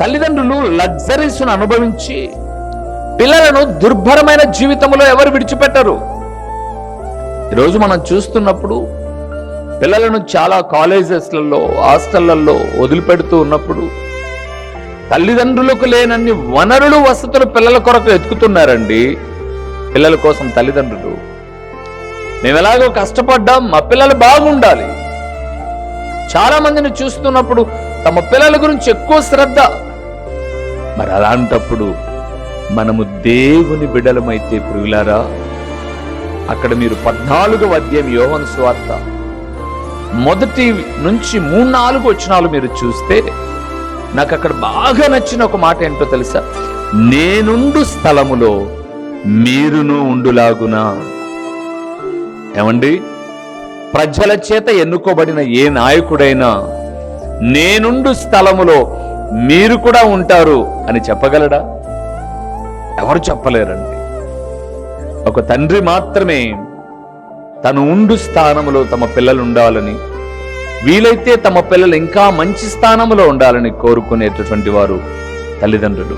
తల్లిదండ్రులు లగ్జరీస్ను అనుభవించి పిల్లలను దుర్భరమైన జీవితంలో ఎవరు విడిచిపెట్టరు? ఈరోజు మనం చూస్తున్నప్పుడు పిల్లలను చాలా కాలేజెస్లలో హాస్టళ్ళలో వదిలిపెడుతూ ఉన్నప్పుడు తల్లిదండ్రులకు లేనన్ని వనరులు వసతులు పిల్లల కొరకు ఎత్తుకుతున్నారండి పిల్లల కోసం తల్లిదండ్రులు మేము ఎలాగో కష్టపడ్డాం మా పిల్లలు బాగుండాలి. చాలా మందిని చూస్తున్నప్పుడు తమ పిల్లల గురించి ఎక్కువ శ్రద్ధ. మరి అలాంటప్పుడు మనము దేవుని బిడలమైతే ప్రియులారా అక్కడ మీరు పద్నాలుగవ అధ్యాయం యోహన్ స్వార్త. మొదటి నుంచి మూడు నాలుగు వచ్చినాలు మీరు చూస్తే నాకు అక్కడ బాగా నచ్చిన ఒక మాట ఏంటో తెలుసా? నేనుండు స్థలములో మీరును ఉండులాగునా. ఏమండి? ప్రజల చేత ఎన్నుకోబడిన ఏ నాయకుడైనా నేనుండు స్థలములో మీరు కూడా ఉంటారు అని చెప్పగలడా? ఎవరు చెప్పలేరండి. ఒక తండ్రి మాత్రమే తను ఉండు స్థానములో తమ పిల్లలు ఉండాలని వీలైతే తమ పిల్లలు ఇంకా మంచి స్థానములో ఉండాలని కోరుకునేటటువంటి వారు తల్లిదండ్రులు.